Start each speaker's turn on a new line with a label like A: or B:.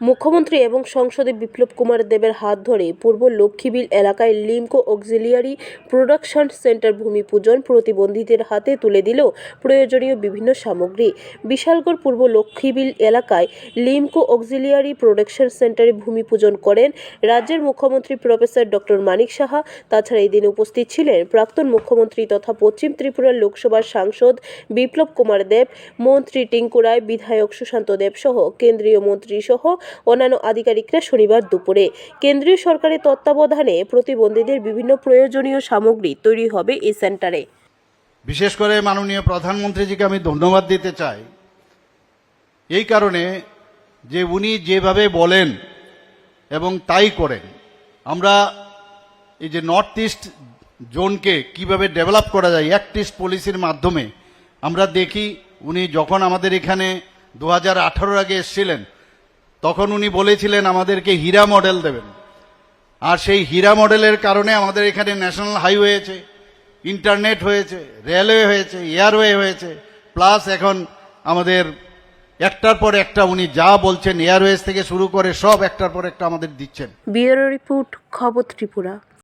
A: মুখ্যমন্ত্রী এবং সংসদে বিপ্লব কুমার দেবের হাত ধরে পূর্ব লক্ষ্মীবিল এলাকায় লিমকো অক্সিলিয়ারি প্রোডাকশন সেন্টার ভূমি পূজন প্রতিবন্ধীদের হাতে তুলে দিল প্রয়োজনীয় বিভিন্ন সামগ্রী। বিশালগড় পূর্ব লক্ষ্মীবিল এলাকায় লিমকো অক্সিলিয়ারি প্রোডাকশন সেন্টারে ভূমি পূজন করেন রাজ্যের মুখ্যমন্ত্রী প্রফেসর ডক্টর মানিক সাহা। তাছাড়া এই দিনে উপস্থিত ছিলেন প্রাক্তন মুখ্যমন্ত্রী তথা পশ্চিম ত্রিপুরার লোকসভার সাংসদ বিপ্লব কুমার দেব, মন্ত্রী টিঙ্কু রায়, বিধায়ক সুশান্ত দেব সহ কেন্দ্রীয় মন্ত্রী সহ অন্যান্য আধিকারিকরা শনিবার দুপুরে কেন্দ্রীয় সরকারের তত্ত্বাবধানে প্রতিবন্ধীদের বিভিন্ন প্রয়োজনীয় সামগ্রী তৈরি হবে এই সেন্টারে।
B: বিশেষ করে মাননীয় প্রধানমন্ত্রীজিকে আমি ধন্যবাদ দিতে চাই। এই কারণে যে উনি যেভাবে বলেন এবং তাই করেন, আমরা এই যে নর্থ ইস্ট জোনকে কীভাবে ডেভেলপ করা যায়, অ্যাক্ট ইস্ট পলিসির মাধ্যমে আমরা দেখি উনি যখন আমাদের এখানে দু হাজার আঠারো আগে এসেছিলেন তখন উনি বলেছিলেন, আমাদেরকে হীরা মডেল দেবেন। আর সেই হীরা মডেলের কারণে আমাদের এখানে ন্যাশনাল হাইওয়ে হয়েছে ইন্টারনেট হয়েছে রেলওয়ে হয়েছে এয়ারওয়ে হয়েছে প্লাস এখন আমাদের একটার পর একটা উনি যা বলছেন এয়ারওয়েজ থেকে শুরু করে সব একটার পর একটা আমাদের দিচ্ছেন।
A: বিউরো রিপোর্ট, খবর ত্রিপুরা।